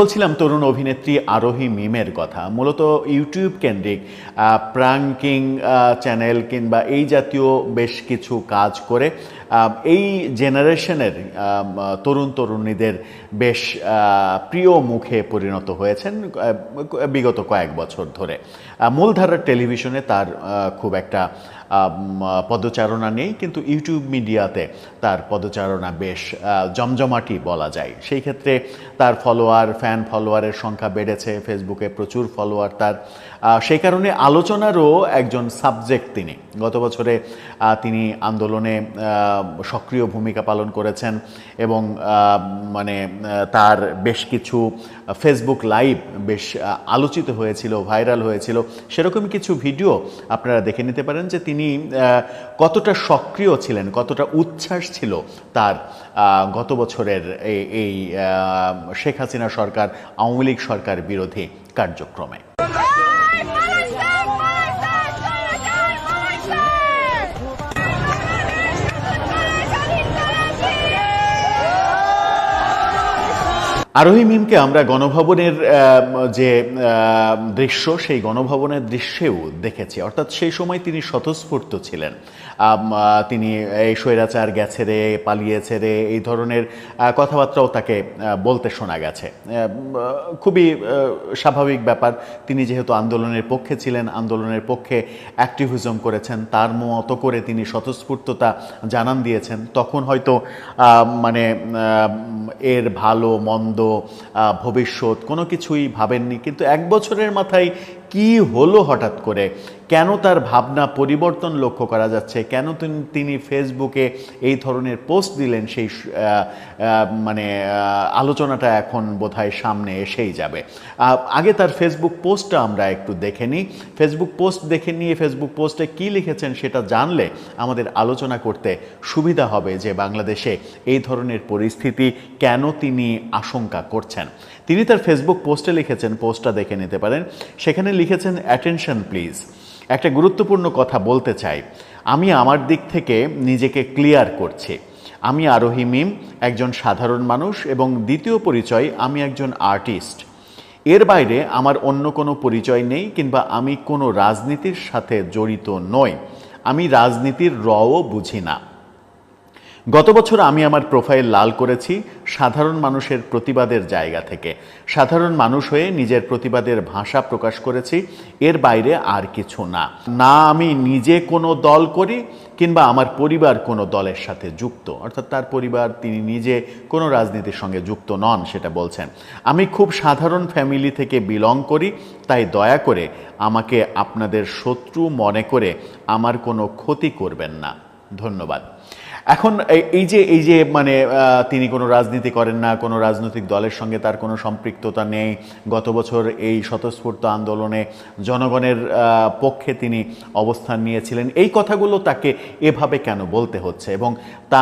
বলছিলাম তরুণ অভিনেত্রী আরোহী মিমের কথা। মূলত ইউটিউব কেন্দ্রিক প্রাঙ্কিং চ্যানেল কিংবা এই জাতীয় বেশ কিছু কাজ করে এই জেনারেশনের তরুণ তরুণীদের বেশ প্রিয় মুখে পরিণত হয়েছেন বিগত কয়েক বছর ধরে। মূলধারার টেলিভিশনে তার খুব একটা পদচারণা নেই, কিন্তু ইউটিউব মিডিয়াতে তার পদচারণা বেশ জমজমাটি বলা যায়। সেই ক্ষেত্রে তার ফলোয়ার ফ্যান ফলোয়ারের সংখ্যা বেড়েছে ফেসবুকে প্রচুর ফলোয়ার তার। সেই কারণে আলোচনারও একজন সাবজেক্ট তিনি। গত বছরে তিনি আন্দোলনে সক্রিয় ভূমিকা পালন করেছেন এবং মানে তার বেশ কিছু ফেসবুক লাইভ বেশ আলোচিত হয়েছিল, ভাইরাল হয়েছিল। সেরকম কিছু ভিডিও আপনারা দেখে নিতে পারেন যে তিনি কতটা সক্রিয় ছিলেন, কতটা উচ্ছ্বাস ছিল তার গত বছরের এই শেখ হাসিনা সরকার, আওয়ামী লীগ সরকার বিরোধী কার্যক্রমে। আরোহী মিমকে আমরা গণভবনের যে দৃশ্য, সেই গণভবনের দৃশ্যেও দেখেছি। অর্থাৎ সেই সময় তিনি স্বতঃস্ফূর্ত ছিলেন। তিনি এই স্বৈরাচার গেছে রে, পালিয়েছে রে, এই ধরনের কথাবার্তাও তাকে বলতে শোনা গেছে। খুবই স্বাভাবিক ব্যাপার। তিনি যেহেতু আন্দোলনের পক্ষে ছিলেন, আন্দোলনের পক্ষে অ্যাক্টিভিজম করেছেন, তার মতো করে তিনি স্বতঃস্ফূর্ততা জানান দিয়েছেন। তখন হয়তো মানে এর ভালো, মন্দ ভবিষ্যৎ কোনো কিছুই ভাবেননি। কিন্তু এক বছরের মাথায় কি হলো হঠাৎ করে? কেন তার ভাবনা পরিবর্তন লক্ষ্য করা যাচ্ছে? কেন তিনি ফেসবুকে এই ধরনের পোস্ট দিলেন? সেই মানে আলোচনাটা এখন বোধহয় সামনে এসেই যাবে। আগে তার ফেসবুক পোস্টটা আমরা একটু দেখে নিই। ফেসবুক পোস্ট দেখে নিয়ে ফেসবুক পোস্টে কি লিখেছেন সেটা জানলে আমাদের আলোচনা করতে সুবিধা হবে যে বাংলাদেশে এই ধরনের পরিস্থিতি কেন তিনি আশঙ্কা করছেন। তিনি তার ফেসবুক পোস্টে লিখেছেন, পোস্টটা দেখে নিতে পারেন। সেখানে লিখেছেন, অ্যাটেনশন প্লিজ। একটা গুরুত্বপূর্ণ কথা বলতে চাই। আমি আমার দিক থেকে নিজেকে ক্লিয়ার করছি। আমি আরোহী মিম, একজন সাধারণ মানুষ এবং দ্বিতীয় পরিচয়, আমি একজন আর্টিস্ট এর বাইরে আমার অন্য কোনো পরিচয় নেই কিংবা আমি কোনো রাজনীতির সাথে জড়িত নই। আমি রাজনীতির রও বুঝি না। গত বছর আমি আমার প্রোফাইল লাল করেছি সাধারণ মানুষের প্রতিবাদের জায়গা থেকে। সাধারণ মানুষ হয়ে নিজের প্রতিবাদের ভাষা প্রকাশ করেছি, এর বাইরে আর কিছু না। না আমি নিজে কোনো দল করি কিংবা আমার পরিবার কোনো দলের সাথে যুক্ত। অর্থাৎ তার পরিবার, তিনি নিজে কোনো রাজনীতির সঙ্গে যুক্ত নন, সেটা বলছেন। আমি খুব সাধারণ ফ্যামিলি থেকে বিলং করি, তাই দয়া করে আমাকে আপনাদের শত্রু মনে করে আমার কোনো ক্ষতি করবেন না। ধন্যবাদ। এখন এই- যে এই যে মানে তিনি কোনো রাজনীতি করেন না, কোনো রাজনৈতিক দলের সঙ্গে তার কোনো সম্পৃক্ততা নেই, গত বছর এই স্বতঃস্ফূর্ত আন্দোলনে জনগণের পক্ষে তিনি অবস্থান নিয়েছিলেন। এই কথাগুলো তাকে এভাবে কেন বলতে হচ্ছে? এবং তা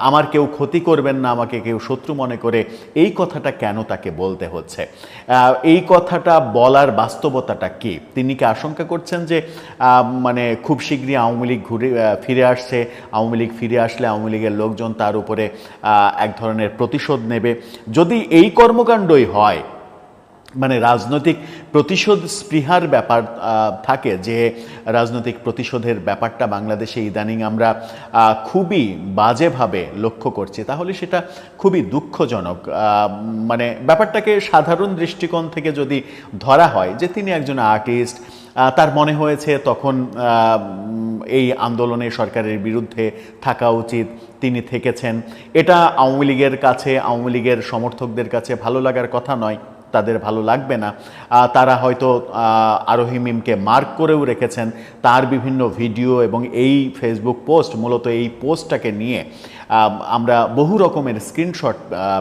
আমার কেউ ক্ষতি করবেন না, আমাকে কেউ শত্রু মনে করে, এই কথাটা কেন তাকে বলতে হচ্ছে? এই কথাটা বলার বাস্তবতাটা কি? তিনি কি আশঙ্কা করছেন যে মানে খুব শীঘ্রই আওয়ামী লীগ ঘুরে ফিরে আসছে, আওয়ামী লীগ ফিরে আসলে আওয়ামী লীগের লোকজন তার উপরে এক ধরনের প্রতিশোধ নেবে। যদি এই কর্মকাণ্ডই হয় মানে রাজনৈতিক প্রতিশোধ স্পৃহার ব্যাপার থাকে যে রাজনৈতিক প্রতিশোধের ব্যাপারটা বাংলাদেশে ইদানিং আমরা খুবই বাজেভাবে লক্ষ্য করছি, তাহলে সেটা খুবই দুঃখজনক। মানে ব্যাপারটাকে সাধারণ দৃষ্টিকোণ থেকে যদি ধরা হয় যে তিনি একজন আর্টিস্ট তার মনে হয়েছে তখন এই আন্দোলনে সরকারের বিরুদ্ধে থাকা উচিত, তিনি থেকেছেন। এটা আওয়ামী লীগের কাছে, আওয়ামী লীগের সমর্থকদের কাছে ভালো লাগার কথা নয়। তাদের ভালো লাগবে না। তারা হয়তো আরোহী মিমকে মার্ক করেও রেখেছেন। তার বিভিন্ন ভিডিও এবং এই ফেসবুক পোস্ট মূলত এই পোস্টটাকে নিয়ে আমরা বহু রকমের স্ক্রিনশট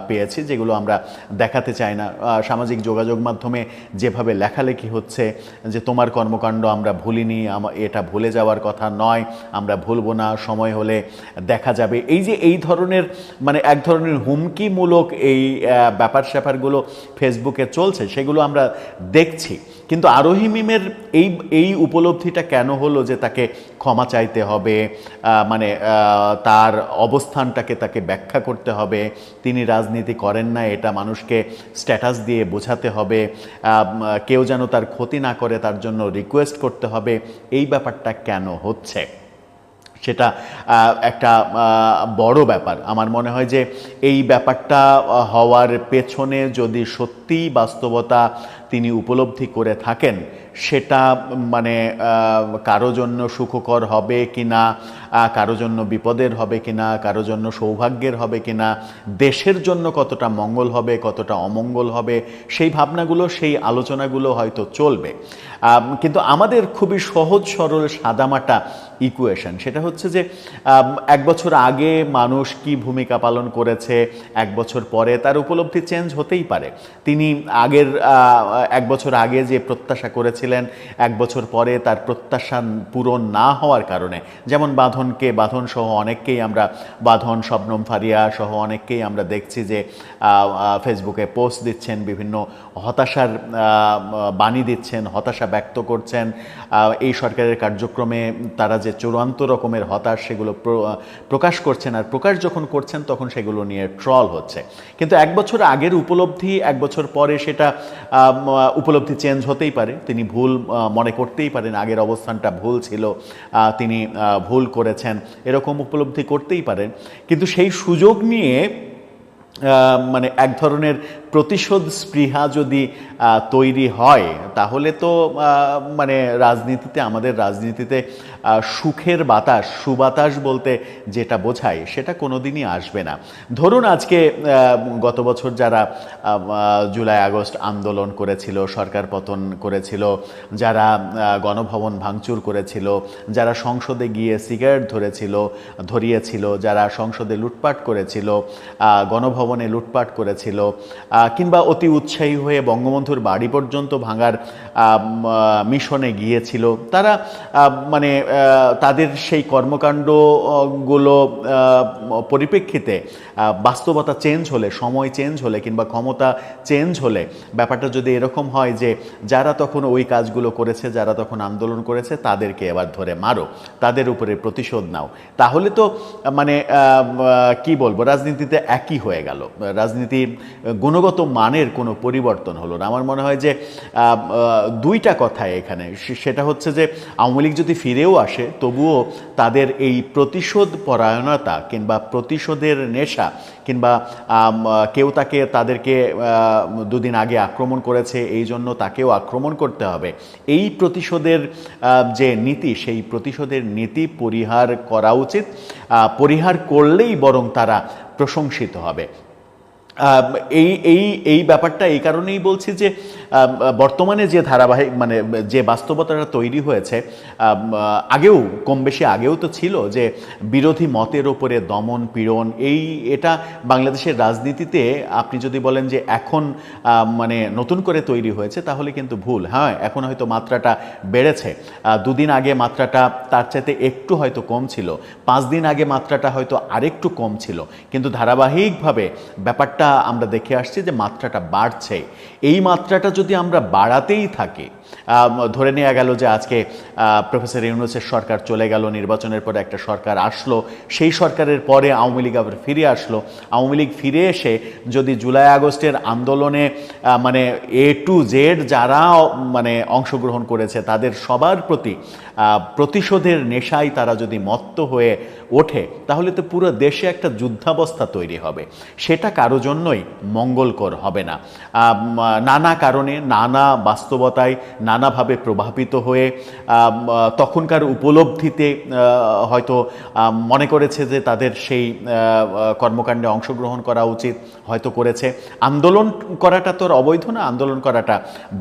পেয়েছি, যেগুলো আমরা দেখাতে চাই না। সামাজিক যোগাযোগ মাধ্যমে যেভাবে লেখালেখি হচ্ছে, যে তোমার কর্মকাণ্ড আমরা ভুলিনি এটা ভুলে যাওয়ার কথা নয়, আমরা ভুলবো না, সময় হলে দেখা যাবে। এই যে এই ধরনের মানে এক ধরনের হুমকিমূলক এই ব্যাপার স্যাপারগুলো ফেসবুকে চলছে, সেগুলো আমরা দেখছি। কিন্তু আরোহী মিমের এই এই উপলব্ধিটা কেন হলো যে তাকে ক্ষমা চাইতে হবে মানে তার অবস্থানটাকে তাকে ব্যাখ্যা করতে হবে, তিনি রাজনীতি করেন না, এটা মানুষকে স্ট্যাটাস দিয়ে বোঝাতে হবে কেউ যেন তার ক্ষতি না করে তার জন্য রিকোয়েস্ট করতে হবে, এই ব্যাপারটা কেন হচ্ছে? সেটা একটা বড় ব্যাপার। আমার মনে হয় যে এই ব্যাপারটা হওয়ার পেছনে যদি সত্যিই বাস্তবতা তিনি উপলব্ধি করে থাকেন সেটা মানে কারও জন্য সুখকর হবে কি না কারও জন্য বিপদের হবে কি না কারও জন্য সৌভাগ্যের হবে কি না দেশের জন্য কতটা মঙ্গল হবে, কতটা অমঙ্গল হবে, সেই ভাবনাগুলো, সেই আলোচনাগুলো হয়তো চলবে। কিন্তু আমাদের খুবই সহজ, সরল, সাদামাটা ইকুয়েশন সেটা হচ্ছে যে এক বছর আগে মানুষ কি ভূমিকা পালন করেছে, এক বছর পরে তার উপলব্ধি চেঞ্জ হতেই পারে। তিনি আগের এক বছর আগে যে প্রত্যাশা করেছিলেন, এক বছর পরে তার প্রত্যাশা পূরণ না হওয়ার কারণে। যেমন বাঁধনকে বাঁধন সহ অনেককেই আমরা, বাঁধন, শবনম ফারিয়া সহ অনেককেই আমরা দেখছি যে ফেসবুকে পোস্ট দিচ্ছেন, বিভিন্ন হতাশার বাণী দিচ্ছেন, হতাশা ব্যক্ত করছেন। এই সরকারের কার্যক্রমে তারা যে চূড়ান্ত রকমের হতাশ সেগুলো প্রকাশ করছেন আর প্রকাশ যখন করছেন তখন সেগুলো নিয়ে ট্রল হচ্ছে। কিন্তু এক বছর আগের উপলব্ধি, এক বছর পরে সেটা উপলব্ধি চেঞ্জ হতেই পারে। তিনি ভুল মনে করতেই পারেন আগের অবস্থানটা ভুল ছিল তিনি ভুল করেছেন, এরকম উপলব্ধি করতেই পারেন। কিন্তু সেই সুযোগ নিয়ে মানে এক ধরনের প্রতিশোধ স্পৃহা যদি তৈরি হয়, তাহলে তো মানে রাজনীতিতে, আমাদের রাজনীতিতে সুখের বাতাস, সুবাতাস বলতে যেটা বোঝায়, সেটা কোনোদিনই আসবে না। ধরুন আজকে গত বছর যারা জুলাই, আগস্ট আন্দোলন করেছিল, সরকার পতন করেছিল, যারা গণভবন ভাঙচুর করেছিল, যারা সংসদে গিয়ে সিগারেট ধরেছিল, ধরিয়েছিল, যারা সংসদে লুটপাট করেছিল গণভবনে লুটপাট করেছিল কিংবা অতি উৎসাহী হয়ে বঙ্গবন্ধুর বাড়ি পর্যন্ত ভাঙার মিশনে গিয়েছিল। তারা মানে তাদের সেই কর্মকাণ্ডগুলো পরিপ্রেক্ষিতে বাস্তবতা চেঞ্জ হলে, সময় চেঞ্জ হলে কিংবা ক্ষমতা চেঞ্জ হলে, ব্যাপারটা যদি এরকম হয় যে যারা তখন ওই কাজগুলো করেছে, যারা তখন আন্দোলন করেছে, তাদেরকে এবার ধরে মারো, তাদের উপরে প্রতিশোধ নাও। তাহলে তো মানে কি বলব, রাজনীতিতে একই হয়ে গেল। রাজনীতির গুণগত মানের কোনো পরিবর্তন হলো না। আমার মনে হয় যে দুইটা কথা এখানে। সেটা হচ্ছে যে, আওয়ামী লীগ যদি ফিরেও আসে, তবুও তাদের এই প্রতিশোধ পরায়ণতা কিংবা প্রতিশোধের নেশা কিংবা কেউ তাকে, তাদেরকে দুদিন আগে আক্রমণ করেছে, এই জন্য তাকেও আক্রমণ করতে হবে, এই প্রতিশোধের যে নীতি, সেই প্রতিশোধের নীতি পরিহার করা উচিত। পরিহার করলেই বরং তারা প্রশংসিত হবে। এই এই এই ব্যাপারটা এই কারণেই বলছি যে বর্তমানে যে ধারাবাহিক মানে যে বাস্তবতাটা তৈরি হয়েছে আগেও, কম বেশি আগেও তো ছিল যে বিরোধী মতের ওপরে দমন, পীড়ন, এই, এটা বাংলাদেশের রাজনীতিতে আপনি যদি বলেন যে এখন মানে নতুন করে তৈরি হয়েছে, তাহলে কিন্তু ভুল। হ্যাঁ এখন হয়তো মাত্রাটা বেড়েছে। দুদিন আগে মাত্রাটা তার চাইতে একটু হয়তো কম ছিল। পাঁচ দিন আগে মাত্রাটা হয়তো আরেকটু কম ছিল। কিন্তু ধারাবাহিকভাবে ব্যাপারটা আমরা দেখে আসছি যে মাত্রাটা বাড়ছে। এই মাত্রাটা যদি আমরা বাড়াতেই থাকি ধরে নেওয়া গেল যে আজকে প্রফেসর ইউনুসের সরকার চলে গেল, নির্বাচনের পরে একটা সরকার আসলো, সেই সরকারের পরে আওয়ামী লীগ আবার ফিরে আসলো। আওয়ামী লীগ ফিরে এসে যদি জুলাই আগস্টের আন্দোলনে মানে এ টু জেড যারা মানে অংশগ্রহণ করেছে, তাদের সবার প্রতি প্রতিশোধের নেশায় তারা যদি মত্ত হয়ে ওঠে, তাহলে তো পুরো দেশে একটা যুদ্ধাবস্থা তৈরি হবে। সেটা কারও জন্যই মঙ্গলকর হবে না। নানা কারণে, নানা বাস্তবতায় নানাভাবে প্রভাবিত হয়ে তখনকার উপলব্ধিতে হয়তো মনে করেছে যে তাদের সেই কর্মকাণ্ডে অংশগ্রহণ করা উচিত, হয়তো করেছে। আন্দোলন করাটা তোর অবৈধ না, আন্দোলন করাটা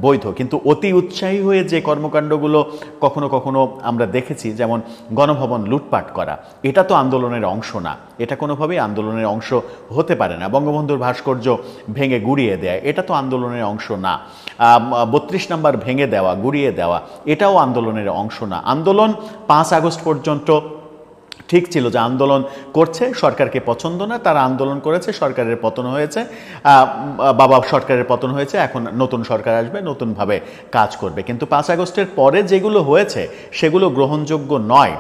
বৈধ। কিন্তু অতি উৎসাহী হয়ে যে কর্মকাণ্ডগুলো কখনো কখনো আমরা দেখেছি, যেমন গণভবন লুটপাট করা, এটা তো আন্দোলনের অংশ না। এটা কোনোভাবেই আন্দোলনের অংশ হতে পারে না। বঙ্গবন্ধুর ভাস্কর্য ভেঙে গুড়িয়ে দেয়, এটা তো আন্দোলনের অংশ না। বত্রিশ নাম্বার ভেঙে দেওয়া, গুড়িয়ে দেওয়া, এটাও আন্দোলনের অংশ না। আন্দোলন পাঁচ আগস্ট পর্যন্ত ঠিক ছিল যে আন্দোলন করছে, সরকারকে পছন্দ না, তারা আন্দোলন করেছে, সরকারের পতন হয়েছে বাবা সরকারের পতন হয়েছে, এখন নতুন সরকার আসবে, নতুনভাবে কাজ করবে। কিন্তু পাঁচ আগস্টের পরে যেগুলো হয়েছে, সেগুলো গ্রহণযোগ্য নয়।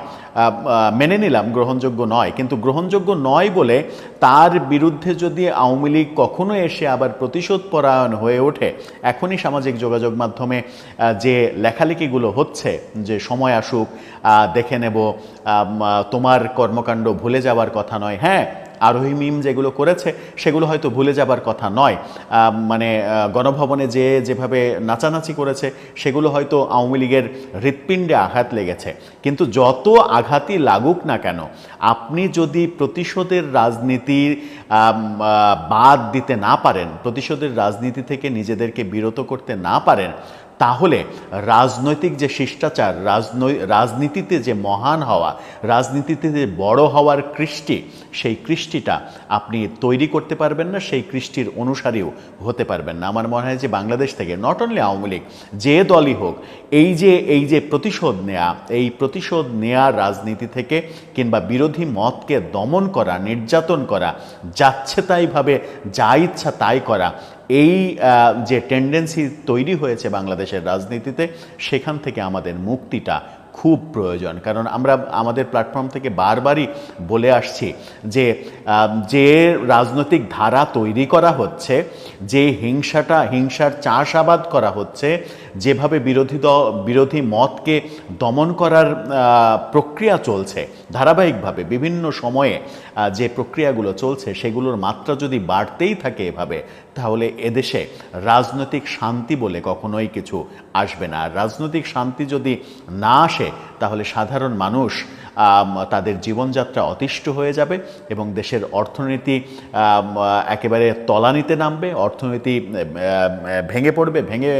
মেনে নিলাম গ্রহণযোগ্য নয়। কিন্তু গ্রহণযোগ্য নয় বলে তার বিরুদ্ধে যদি আওয়ামী লীগ কখনো এসে আবার প্রতিশোধ পরায়ণ হয়ে ওঠে, এখনই সামাজিক যোগাযোগ মাধ্যমে যে লেখালেখিগুলো হচ্ছে, যে সময় আসুক দেখে নেব তোমার কর্মকাণ্ড ভুলে যাওয়ার কথা নয়। হ্যাঁ আরোহী মিম যেগুলো করেছে, সেগুলো হয়তো ভুলে যাবার কথা নয়। মানে গণভবনে যে যেভাবে নাচানাচি করেছে, সেগুলো হয়তো আওয়ামী লীগের হৃৎপিণ্ডে আঘাত লেগেছে। কিন্তু যত আঘাতই লাগুক না কেন, আপনি যদি প্রতিশোধের রাজনীতি বাদ দিতে না পারেন, প্রতিশোধের রাজনীতি থেকে নিজেদেরকে বিরত করতে না পারেন তাহলে রাজনৈতিক যে শিষ্টাচার, রাজনৈ, রাজনীতিতে যে মহান হওয়া, রাজনীতিতে যে বড় হওয়ার কৃষ্টি, সেই কৃষ্টিটা আপনি তৈরি করতে পারবেন না, সেই কৃষ্টির অনুসারীও হতে পারবেন না। আমার মনে হয় যে বাংলাদেশ থেকে নট অনলি আওয়ামী লীগ, যে দলই হোক, এই যে এই যে প্রতিশোধ নেয়া, এই প্রতিশোধ নেয়া রাজনীতি থেকে কিংবা বিরোধী মতকে দমন করা, নির্যাতন করা, যাচ্ছে তাইভাবে, যা ইচ্ছা তাই করা এই যে টেন্ডেন্সি তৈরি হয়েছে বাংলাদেশের রাজনীতিতে, সেখান থেকে আমাদের মুক্তিটা খুব প্রয়োজন। কারণ আমরা আমাদের প্ল্যাটফর্ম থেকে বারবারই বলে আসছি যে যে রাজনৈতিক ধারা তৈরি করা হচ্ছে, যে হিংসাটা, হিংসার চাষাবাদ করা হচ্ছে যেভাবে বিরোধী বিরোধী মতকে দমন করার প্রক্রিয়া চলছে, ধারাবাহিকভাবে বিভিন্ন সময়ে যে প্রক্রিয়াগুলো চলছে সেগুলোর মাত্রা যদি বাড়তেই থাকে এভাবে, তাহলে এদেশে রাজনৈতিক শান্তি বলে কখনোই কিছু আসবে না। রাজনৈতিক শান্তি যদি না আসে, তাহলে সাধারণ মানুষ তাদের জীবনযাত্রা অতিষ্ঠ হয়ে যাবে এবং দেশের অর্থনীতি একেবারে তলানিতে নামবে, অর্থনীতি ভেঙে পড়বে, ভেঙে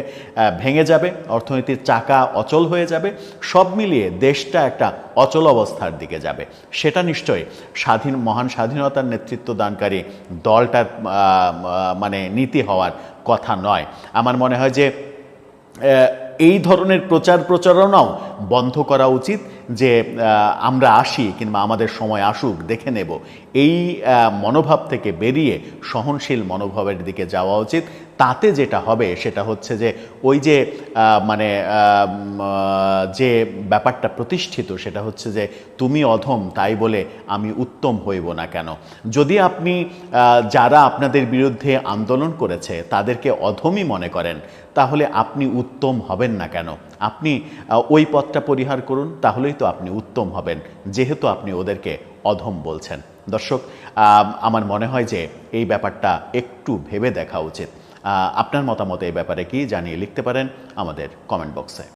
ভেঙে যাবে, অর্থনীতির চাকা অচল হয়ে যাবে, সব মিলিয়ে দেশটা একটা অচল অবস্থার দিকে যাবে। সেটা নিশ্চয়ই স্বাধীন, মহান স্বাধীনতার নেতৃত্ব দানকারী দলটার মানে নীতি হওয়ার কথা নয়। আমার মনে হয় যে এই ধরনের প্রচার প্রচারণাও বন্ধ করা উচিত যে আমরা আসি কিংবা আমাদের সময় আসুক, দেখে নেব। এই মনোভাব থেকে বেরিয়ে সহনশীল মনোভাবের দিকে যাওয়া উচিত। তাতে যেটা হবে সেটা হচ্ছে যে ওই যে মানে যে ব্যাপারটা প্রতিষ্ঠিত সেটা হচ্ছে যে তুমি অধম, তাই বলে আমি উত্তম হইব না কেন? যদি আপনি যারা আপনাদের বিরুদ্ধে আন্দোলন করেছে তাদেরকে অধমই মনে করেন, তাহলে আপনি উত্তম হবেন না কেন? আপনি ওই পথটা পরিহার করুন, তাহলেই তো আপনি উত্তম হবেন, যেহেতু আপনি ওদেরকে অধম বলছেন। দর্শক আমার মনে হয় যে এই ব্যাপারটা একটু ভেবে দেখা উচিত। আপনার মতামত এই ব্যাপারে কি জানিয়ে লিখতে পারেন আমাদের কমেন্ট বক্সে